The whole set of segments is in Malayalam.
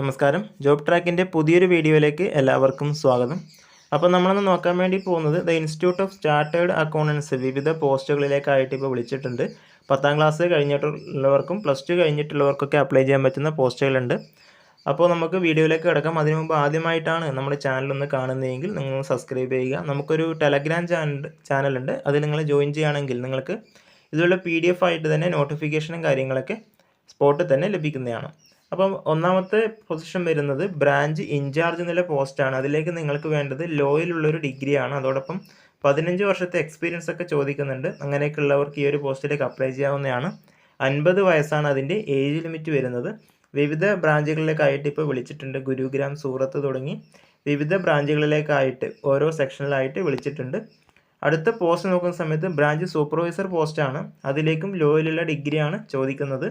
നമസ്കാരം. ജോബ് ട്രാക്കിന്റെ പുതിയൊരു വീഡിയോയിലേക്ക് എല്ലാവർക്കും സ്വാഗതം. അപ്പോൾ നമ്മളൊന്ന് നോക്കാൻ വേണ്ടി പോകുന്നത് the institute of started accountants വിവിധ പോസ്റ്റുകളിലേക്കായിട്ട് ഇപ്പോൾ വിളിച്ചിട്ടുണ്ട്. പത്താം ക്ലാസ് കഴിഞ്ഞിട്ടുള്ളവർക്കും പ്ലസ് ടു കഴിഞ്ഞിട്ടുള്ളവർക്കൊക്കെ അപ്ലൈ ചെയ്യാൻ പറ്റുന്ന പോസ്റ്റുകളുണ്ട്. അപ്പോൾ നമുക്ക് വീഡിയോയിലേക്ക് കിടക്കാം. അതിനു മുമ്പ് ആദ്യമായിട്ടാണ് നമ്മുടെ ചാനലൊന്ന് കാണുന്നതെങ്കിൽ നിങ്ങൾ സബ്സ്ക്രൈബ് ചെയ്യുക. നമുക്കൊരു ടെലഗ്രാം ചാനൽ ചാനലുണ്ട്. അതിൽ നിങ്ങൾ ജോയിൻ ചെയ്യുകയാണെങ്കിൽ നിങ്ങൾക്ക് ഇതിലുള്ള പി ആയിട്ട് തന്നെ നോട്ടിഫിക്കേഷനും കാര്യങ്ങളൊക്കെ സ്പോട്ടിൽ തന്നെ ലഭിക്കുന്നതാണ്. അപ്പം ഒന്നാമത്തെ പൊസിഷൻ വരുന്നത് ബ്രാഞ്ച് ഇൻചാർജ് എന്നുള്ള പോസ്റ്റാണ് അതിലേക്ക് നിങ്ങൾക്ക് വേണ്ടത് ലോയിലുള്ളൊരു ഡിഗ്രിയാണ് അതോടൊപ്പം പതിനഞ്ച് വർഷത്തെ എക്സ്പീരിയൻസ് ഒക്കെ ചോദിക്കുന്നുണ്ട്. അങ്ങനെയൊക്കെ ഉള്ളവർക്ക് ഈ ഒരു പോസ്റ്റിലേക്ക് അപ്ലൈ ചെയ്യാവുന്നതാണ്. അൻപത് വയസ്സാണ് അതിന്റെ ഏജ് ലിമിറ്റ് വരുന്നത്. വിവിധ ബ്രാഞ്ചുകളിലേക്കായിട്ട് ഇപ്പോൾ വിളിച്ചിട്ടുണ്ട്. ഗുരുഗ്രാം സൂറത്ത് തുടങ്ങി വിവിധ ബ്രാഞ്ചുകളിലേക്കായിട്ട് ഓരോ സെക്ഷനിലായിട്ട് വിളിച്ചിട്ടുണ്ട്. അടുത്ത പോസ്റ്റ് നോക്കുന്ന സമയത്ത് ബ്രാഞ്ച് സൂപ്പർവൈസർ പോസ്റ്റാണ് അതിലേക്കും ലോയിലുള്ള ഡിഗ്രിയാണ് ചോദിക്കുന്നത്.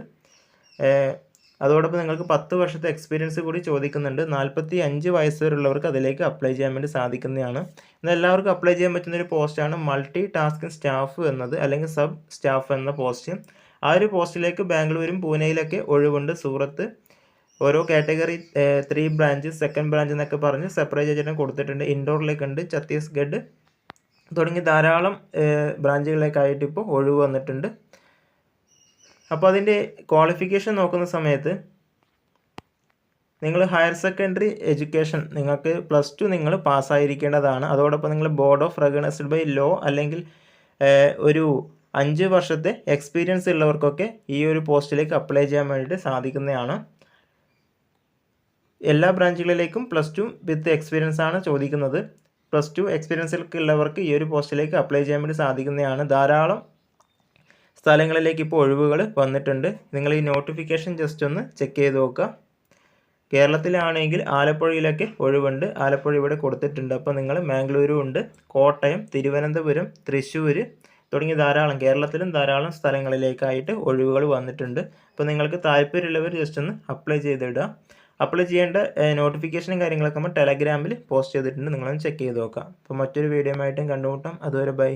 അതോടൊപ്പം നിങ്ങൾക്ക് പത്ത് വർഷത്തെ എക്സ്പീരിയൻസ് കൂടി ചോദിക്കുന്നുണ്ട്. നാൽപ്പത്തി അഞ്ച് വയസ്സ് വരെയുള്ളവർക്ക് അതിലേക്ക് അപ്ലൈ ചെയ്യാൻ വേണ്ടി സാധിക്കുന്നതാണ്. എന്നാൽ എല്ലാവർക്കും അപ്ലൈ ചെയ്യാൻ പറ്റുന്ന ഒരു പോസ്റ്റാണ് മൾട്ടി ടാസ്കിംഗ് സ്റ്റാഫ് എന്നത് അല്ലെങ്കിൽ സബ് സ്റ്റാഫ് എന്ന പോസ്റ്റ് ആ ഒരു പോസ്റ്റിലേക്ക് ബാംഗ്ലൂരും പൂനെയിലൊക്കെ ഒഴിവുണ്ട്. സൂറത്ത് ഓരോ category three branch second branch എന്നൊക്കെ പറഞ്ഞ് സെപ്പറേറ്റ് ചെയ്തിട്ട് കൊടുത്തിട്ടുണ്ട്. ഇൻഡോറിലേക്കുണ്ട് ഛത്തീസ്ഗഡ് തുടങ്ങി ധാരാളം ബ്രാഞ്ചുകളിലേക്കായിട്ട് ഇപ്പോൾ ഒഴിവ് വന്നിട്ടുണ്ട്. അപ്പോൾ അതിന്റെ ക്വാളിഫിക്കേഷൻ നോക്കുന്ന സമയത്ത് നിങ്ങൾ ഹയർ സെക്കൻഡറി എഡ്യൂക്കേഷൻ നിങ്ങൾക്ക് പ്ലസ് ടു നിങ്ങൾ പാസ്സായിരിക്കേണ്ടതാണ് അതോടൊപ്പം നിങ്ങൾ board of recognised by law അല്ലെങ്കിൽ ഒരു അഞ്ച് വർഷത്തെ എക്സ്പീരിയൻസ് ഉള്ളവർക്കൊക്കെ ഈ ഒരു പോസ്റ്റിലേക്ക് അപ്ലൈ ചെയ്യാൻ വേണ്ടിയിട്ട് സാധിക്കുന്നതാണ്. എല്ലാ ബ്രാഞ്ചുകളിലേക്കും പ്ലസ് ടു വിത്ത് എക്സ്പീരിയൻസ് ആണ് ചോദിക്കുന്നത്. പ്ലസ് ടു എക്സ്പീരിയൻസ് ഉള്ളവർക്ക് ഈ ഒരു പോസ്റ്റിലേക്ക് അപ്ലൈ ചെയ്യാൻ വേണ്ടി സാധിക്കുന്നതാണ്. ധാരാളം സ്ഥലങ്ങളിലേക്ക് ഇപ്പോൾ ഒഴിവുകൾ വന്നിട്ടുണ്ട്. നിങ്ങൾ ഈ നോട്ടിഫിക്കേഷൻ ജസ്റ്റ് ഒന്ന് ചെക്ക് ചെയ്ത് നോക്കുക. കേരളത്തിലാണെങ്കിൽ ആലപ്പുഴയിലൊക്കെ ഒഴിവുണ്ട്. ആലപ്പുഴ ഇവിടെ കൊടുത്തിട്ടുണ്ട്. അപ്പോൾ നിങ്ങൾ മാംഗ്ലൂരും ഉണ്ട് കോട്ടയം തിരുവനന്തപുരം തൃശ്ശൂർ തുടങ്ങി ധാരാളം കേരളത്തിലും ധാരാളം സ്ഥലങ്ങളിലേക്കായിട്ട് ഒഴിവുകൾ വന്നിട്ടുണ്ട്. അപ്പോൾ നിങ്ങൾക്ക് താല്പര്യമുള്ളവർ ജസ്റ്റ് ഒന്ന് അപ്ലൈ ചെയ്തിടുക. അപ്ലൈ ചെയ്യേണ്ട നോട്ടിഫിക്കേഷനും കാര്യങ്ങളൊക്കെ നമ്മൾ ടെലഗ്രാമിൽ പോസ്റ്റ് ചെയ്തിട്ടുണ്ട്. നിങ്ങളൊന്ന് ചെക്ക് ചെയ്ത് നോക്കാം അപ്പോൾ മറ്റൊരു വീഡിയോ ആയിട്ടും കണ്ടുമുട്ടാം. അതുവരെ ബൈ